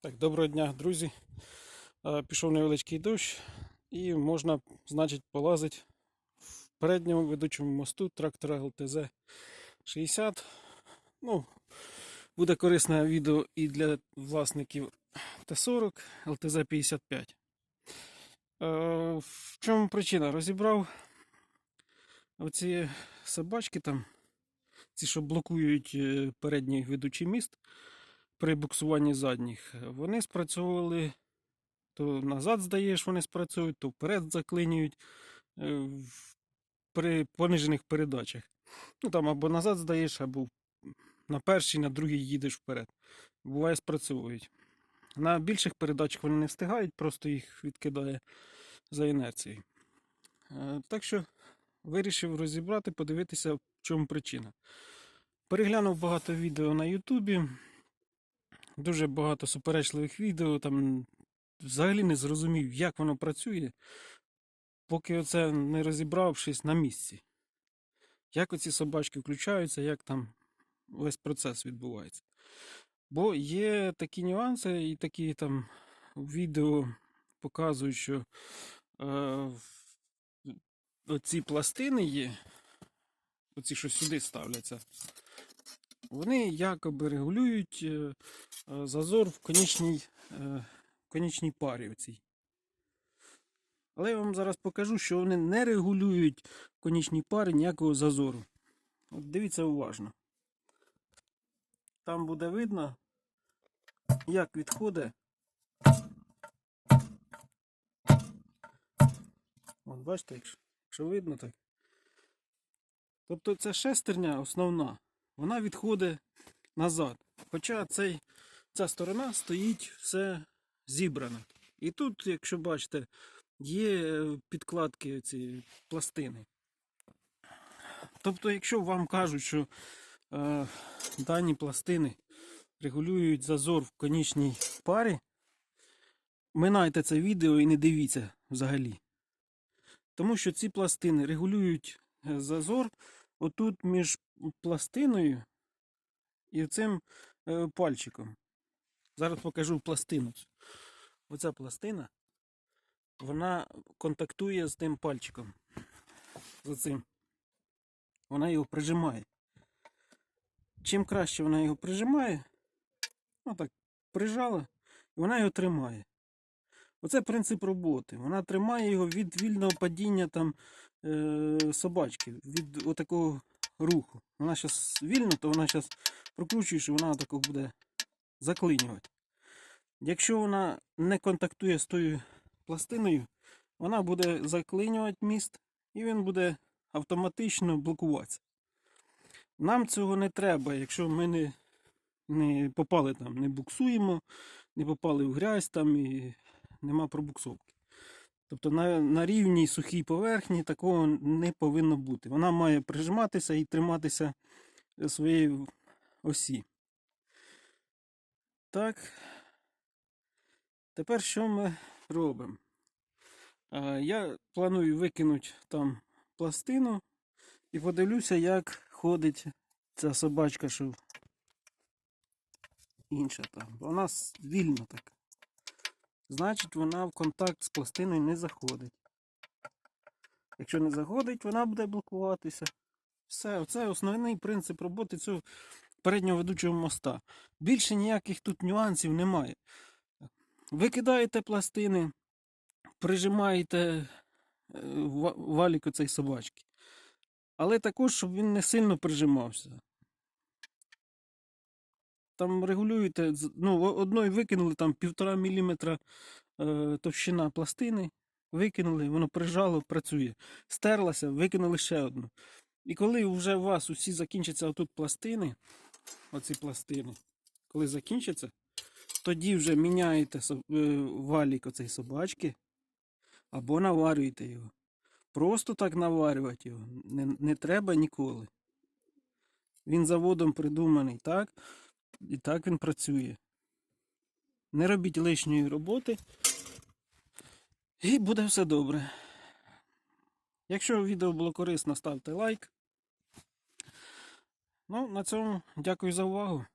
Так, доброго дня, друзі. Е, Пішов невеличкий дощ і можна, значить, полазити в передньому ведучому мосту трактора ЛТЗ 60. Ну, буде корисне відео і для власників Т40 ЛТЗ 55. Е, В чому причина? Розібрав оці собачки там, ці, що блокують е, передній ведучий міст при буксуванні задніх, вони спрацьовували, то назад здаєш, вони спрацьовують, то вперед заклинюють е, при понижених передачах. Ну там або назад здаєш, або на перший, на другий їдеш вперед. Буває, спрацьовують. На більших передачах вони не встигають, просто їх відкидає за інерцією. Е, Так що вирішив розібрати, подивитися, в чому причина. Переглянув багато відео на Ютубі. Дуже багато суперечливих відео, там взагалі не зрозумів, як воно працює, поки оце не розібравшись на місці. Як оці собачки включаються, як там весь процес відбувається. Бо є такі нюанси, і такі там відео показують, що е, оці пластини є, оці, що сюди ставляться, вони якоби регулюють е, зазор в конічній, е, конічній парі. Оцій. Але я вам зараз покажу, що вони не регулюють в конічній парі ніякого зазору. От дивіться уважно. Там буде видно, як відходить. От бачите, якщо, якщо видно так. Тобто ця шестерня основна, вона відходить назад. Хоча цей, ця сторона стоїть все зібрана. І тут, якщо бачите, є е, підкладки ці пластини. Тобто, якщо вам кажуть, що е, дані пластини регулюють зазор в конічній парі, минайте це відео і не дивіться взагалі. Тому що ці пластини регулюють е, зазор отут між пластиною і цим е, пальчиком. Зараз покажу пластину. Оця пластина, вона контактує з тим пальчиком. З цим. Вона його прижимає. Чим краще вона його прижимає, ну так, прижала, і вона його тримає. Оце принцип роботи. Вона тримає його від вільного падіння там, е, собачки, від отакого руху. Вона зараз вільно, то вона зараз прокручуєш і вона отако буде заклинювати. Якщо вона не контактує з тою пластиною, вона буде заклинювати міст і він буде автоматично блокуватися. Нам цього не треба, якщо ми не, не попали там, не буксуємо, не попали в грязь там і нема пробуксовки. Тобто на, на рівній сухій поверхні такого не повинно бути. Вона має прижиматися і триматися своєї осі. Так. Тепер що ми робимо? Я планую викинути там пластину і подивлюся, як ходить ця собачка, що інша там. Вона вільно так. Значить, вона в контакт з пластиною не заходить. Якщо не заходить, вона буде блокуватися. Все, це основний принцип роботи цього переднього ведучого моста. Більше ніяких тут нюансів немає. Викидаєте пластини, прижимаєте е, ва- валік оцей собачки. Але також, щоб він не сильно прижимався. Там регулюєте, ну, одної викинули там півтора міліметра е, товщина пластини, викинули, воно прижало, працює. Стерлася, викинули ще одну. І коли вже у вас усі закінчаться отут пластини, оці пластини, коли закінчаться, тоді вже міняєте е, валік оцей собачки або наварюєте його. Просто так наварювати його не, не треба ніколи. Він заводом придуманий так, і так він працює. Не робіть лишньої роботи, і буде все добре. Якщо відео було корисно, ставте лайк. Ну, на цьому дякую за увагу.